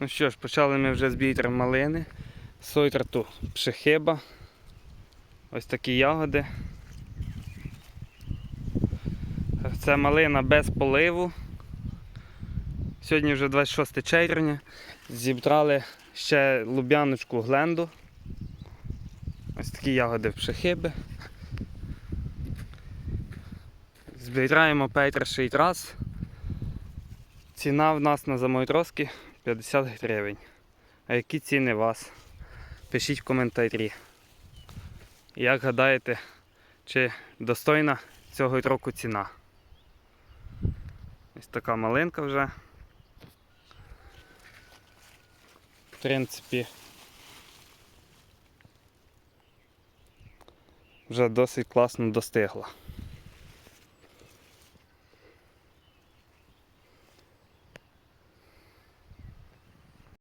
Ну що ж, почали ми вже з бійтер малини, сойтрату пшехиба. Ось такі ягоди. Це малина без поливу. Сьогодні вже 26 червня. Зібрали ще луб'яночку гленду. Ось такі ягоди пшехиби. Збираємо перший раз. Ціна в нас на замойтроски 50 гривень. А які ціни вас? Пишіть в коментарі. Як гадаєте, чи достойна цього року ціна? Ось така малинка вже. В принципі, вже досить класно достигла.